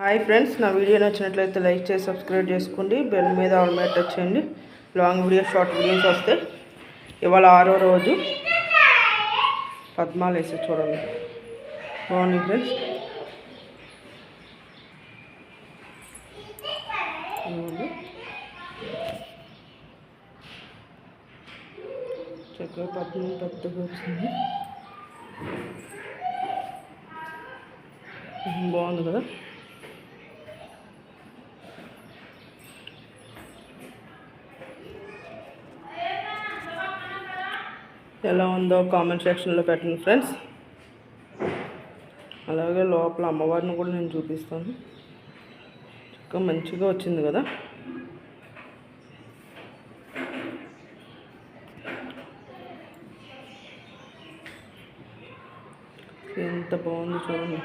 Hi friends నా video నచ్చినట్లయితే like చేసి సబ్స్క్రైబ్ చేసుకోండి. బెల్ మీద ఆల్ మీద టచ్ చేయండి. లాంగ్ వీడియో షార్ట్ వీడియోస్ వస్తాయి ఇవాళ ఆరో రోజు పద్మాలు వేసి చూడండి. బాగుంది ఫ్రెండ్స్. చక్కగా పద్మం పెద్దగా వచ్చింది. బాగుంది కదా? ఎలా ఉందో కామెంట్ సెక్షన్లో పెట్టండి ఫ్రెండ్స్ అలాగే లోపల అమ్మవారిని కూడా నేను చూపిస్తాను. చక్కగా మంచిగా వచ్చింది కదా. ఎంత బాగుంది చూడండి.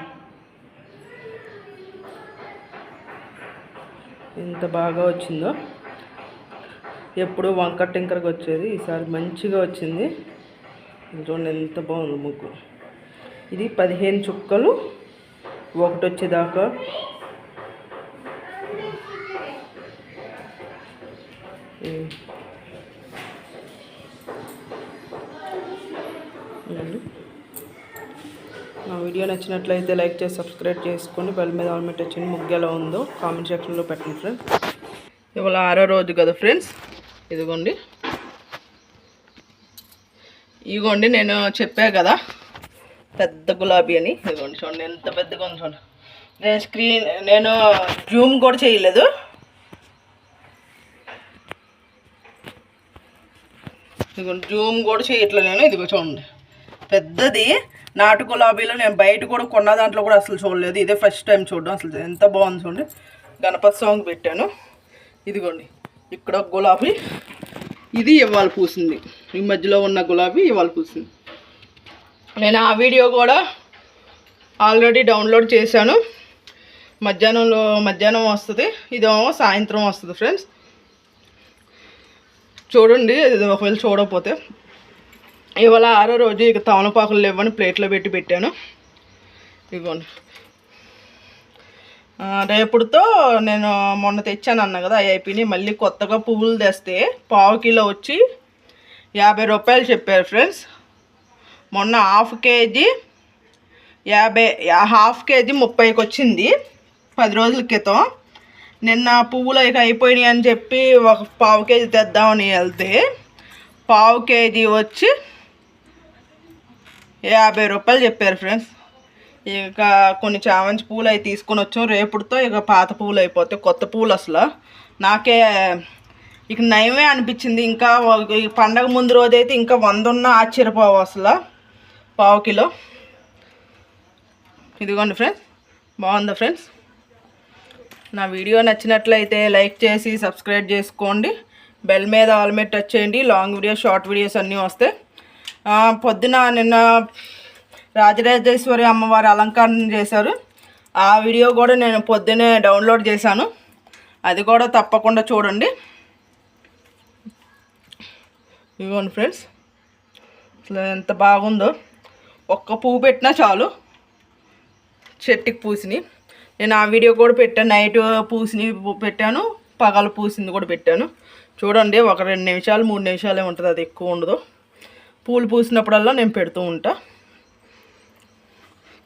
ఎంత బాగా వచ్చిందో. ఎప్పుడు వంక టింకరగా వచ్చేది ఈసారి మంచిగా వచ్చింది. చూడండి ఎంత బాగుంది ముగ్గు. ఇది పదిహేను చుక్కలు ఒకటి వచ్చేదాకా. నా వీడియో నచ్చినట్లయితే లైక్ చేసి సబ్స్క్రైబ్ చేసుకొని బెల్ మీద ఆల్మెట్ వచ్చింది. ముగ్గు ఎలా ఉందో కామెంట్ సెక్షన్లో పెట్టండి ఫ్రెండ్స్. ఇవాళ ఆరో రోజు కదా ఫ్రెండ్స్. ఇదిగోండి. ఇదిగోండి నేను చెప్పా కదా. పెద్ద గులాబీ అని. ఇదిగోండి చూడండి ఎంత పెద్దగా ఉంది చూడండి. నేను స్క్రీన్ నేను జూమ్ కూడా చేయలేదు. ఇదిగోండి జూమ్ కూడా చేయట్లేదు నేను. ఇదిగో చూడండి. పెద్దది. నాటు గులాబీలో నేను బయట కూడా కొన్న దాంట్లో కూడా అసలు చూడలేదు. ఇదే ఫస్ట్ టైం చూడడం. అసలు ఎంత బాగుంది చూడండి. గణపతి సాంగ్ పెట్టాను. ఇదిగోండి ఇక్కడ ఒక గులాబీ. ఇది ఇవాళ పూసింది. ఈ మధ్యలో ఉన్న గులాబీ ఇవాళ పూసింది నేను ఆ వీడియో కూడా ఆల్రెడీ డౌన్లోడ్ చేశాను. మధ్యాహ్నంలో మధ్యాహ్నం వస్తుంది ఇదేమో సాయంత్రం వస్తుంది ఫ్రెండ్స్. చూడండి ఒకవేళ చూడకపోతే. ఇవాళ ఆరో రోజు ఇక తమలపాకులు లేవని ప్లేట్లో పెట్టి పెట్టాను. ఇదిగోండి. రేపుడుతో నేను మొన్న తెచ్చాను అన్న కదా అవి అయిపోయినాయి మళ్ళీ కొత్తగా పువ్వులు తెస్తే పావు కిలో వచ్చి యాభై రూపాయలు చెప్పారు ఫ్రెండ్స్. మొన్న హాఫ్ కేజీ యాభై హాఫ్ కేజీ ముప్పైకి వచ్చింది పది రోజుల క్రితం. నిన్న పువ్వులు ఇక అయిపోయినాయి అని చెప్పి ఒక పావు కేజీ తెద్దామని వెళ్తే పావు కేజీ వచ్చి యాభై రూపాయలు చెప్పారు ఫ్రెండ్స్. ఇక కొన్ని చామంతి పూలు అవి తీసుకొని వచ్చాం. రేపుతో ఇక పాత పూలు అయిపోతాయి. కొత్త పూలు అసలు. నాకే ఇక నయమే అనిపించింది. ఇంకా ఈ పండగ ముందు రోజైతే ఇంకా వంద ఉన్న ఆశ్చర్యపోవు అసలు. పావు కిలో. ఇదిగోండి ఫ్రెండ్స్ బాగుందా ఫ్రెండ్స్? నా వీడియో నచ్చినట్లయితే లైక్ చేసి సబ్స్క్రైబ్ చేసుకోండి. బెల్ మీద ఆల్ మీద టచ్ చేయండి. లాంగ్ వీడియోస్ షార్ట్ వీడియోస్ అన్నీ వస్తాయి. పొద్దున నిన్న రాజరాజేశ్వరి అమ్మవారి అలంకరణ చేశారు. ఆ వీడియో కూడా నేను పొద్దునే డౌన్లోడ్ చేశాను. అది కూడా తప్పకుండా చూడండి. ఇవ్వండి ఫ్రెండ్స్. అసలు ఎంత బాగుందో. ఒక్క పువ్వు పెట్టినా చాలు. చెట్టుకి పూసిని నేను ఆ వీడియో కూడా పెట్టాను నైట్ పూసిని పెట్టాను. పగలు పూసింది కూడా పెట్టాను. చూడండి ఒక రెండు నిమిషాలు మూడు నిమిషాలే ఉంటుంది. అది ఎక్కువ ఉండదు. పూలు పూసినప్పుడల్లా నేను పెడుతూ ఉంటా.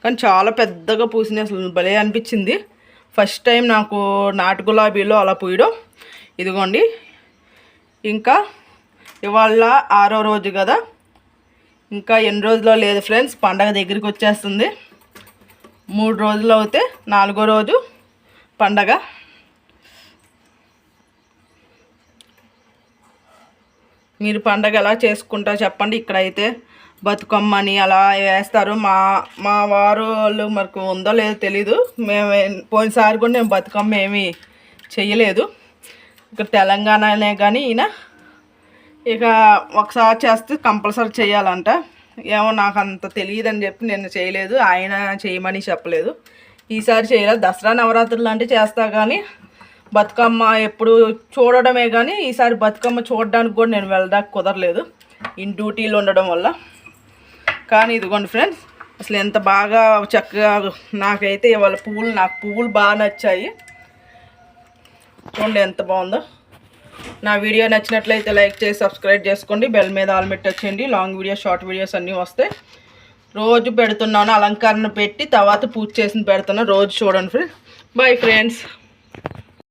కానీ చాలా పెద్దగా పూసినాయి అసలు భలే అనిపించింది. ఫస్ట్ టైం నాకు నాటు గులాబీలో అలా పూయడం. ఇదిగోండి. ఇంకా ఇవాళ ఆరో రోజు కదా. ఇంకా ఎన్ని రోజులో లేదు ఫ్రెండ్స్ పండగ దగ్గరికి వచ్చేస్తుంది. మూడు రోజులు అవుతే నాలుగో రోజు పండగ. మీరు పండగ ఎలా చేసుకుంటారో చెప్పండి. ఇక్కడైతే బతుకమ్మని అలా వేస్తారు. మా మా వారు వాళ్ళు మనకు ఉందో లేదో తెలీదు. మేము పోయినసారి కూడా మేము బతుకమ్మ ఏమీ చేయలేదు ఇక్కడ తెలంగాణనే కానీ ఈయన ఇక ఒకసారి చేస్తే కంపల్సరీ చేయాలంట. ఏమో నాకు అంత తెలియదని చెప్పి నేను చేయలేదు. ఆయన చేయమని చెప్పలేదు. ఈసారి చేయలేదు దసరా నవరాత్రులు అంటే చేస్తా కానీ బతుకమ్మ ఎప్పుడు చూడడమే కానీ ఈసారి బతుకమ్మ చూడడానికి కూడా నేను వెళ్ళడానికి కుదరలేదు. ఇన్ డ్యూటీలు ఉండడం వల్ల. కానీ ఇదిగోండి ఫ్రెండ్స్ అసలు ఎంత బాగా చక్కగా నాకైతే ఇవాళ పువ్వులు నాకు పువ్వులు బాగా నచ్చాయి. చూడండి ఎంత బాగుందో. నా వీడియో నచ్చినట్లయితే లైక్ చేసి సబ్స్క్రైబ్ చేసుకోండి. బెల్ మీద ఆల్ వచ్చేయండి లాంగ్ వీడియోస్ షార్ట్ వీడియోస్ అన్నీ వస్తాయి రోజు పెడుతున్నాను. అలంకరణ పెట్టి తర్వాత పూజ చేసి పెడుతున్నాను రోజు చూడండి ఫ్రెండ్స్. Bye friends